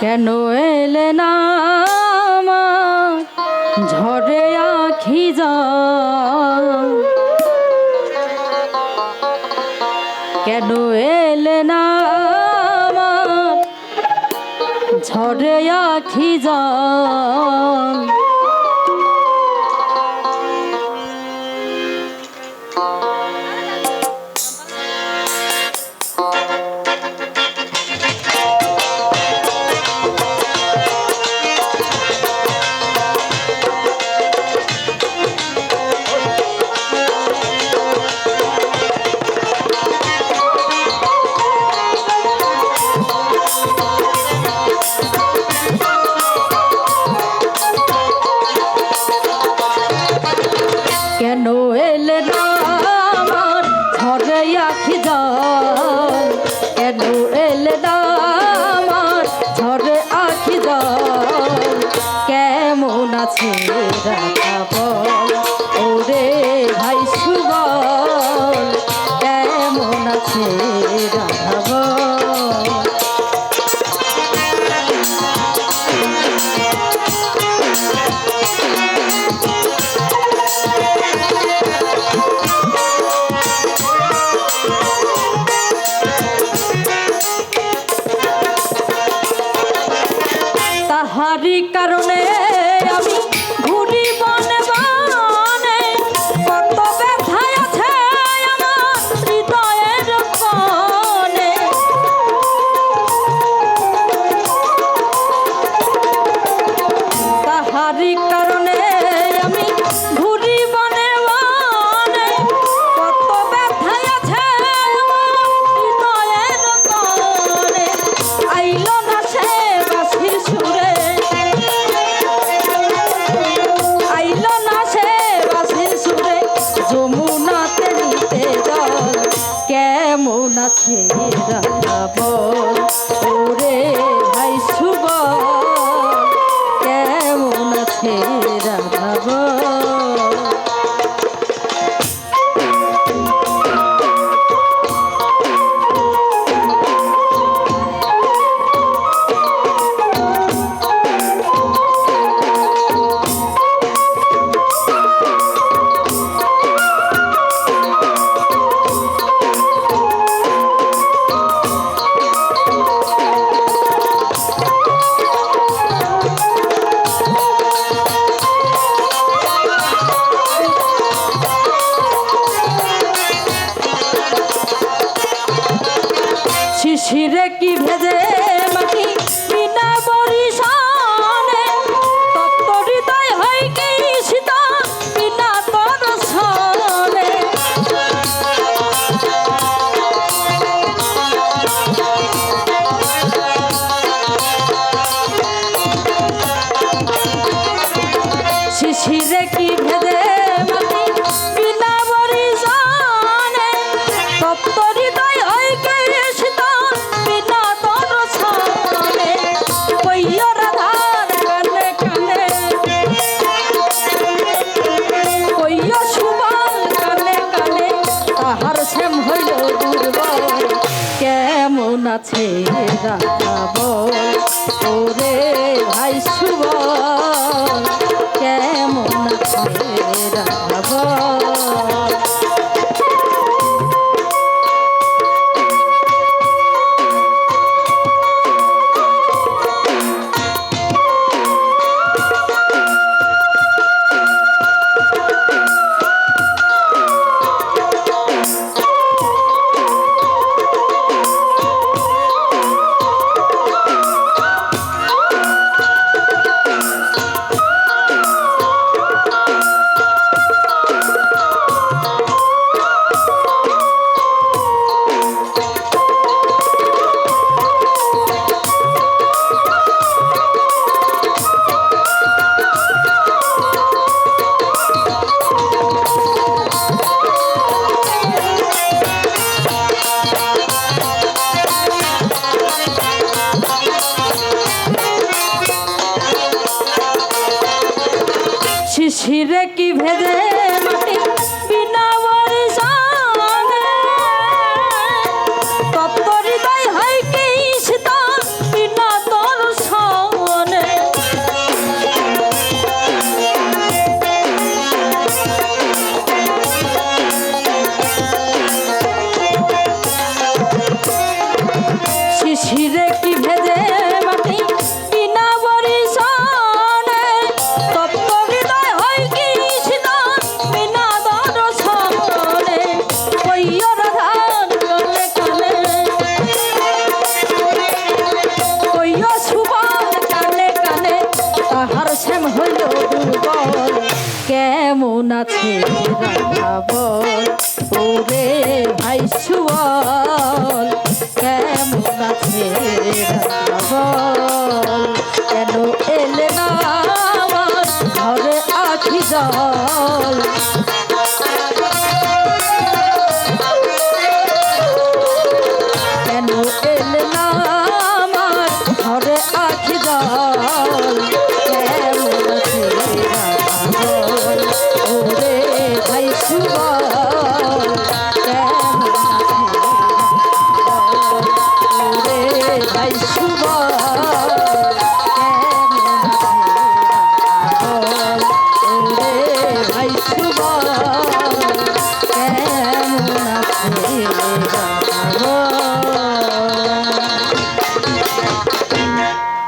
কেন এলে না ঝড়ে আখি যা কেন এলে না ঝড়ে আখি যা কাছে ওরে ভাই সুবল কেমন আছে রাখা বল? কারণে খেয়ে রাখাব। ওরে ভাই শুভ। কেমন আছে শিরে কি ভেজে কাছে রাখা ফিরে কি ভেজে মাটি? কেমন আছে রাধাবল ওরে ভাই কেমন আছে রাধাবল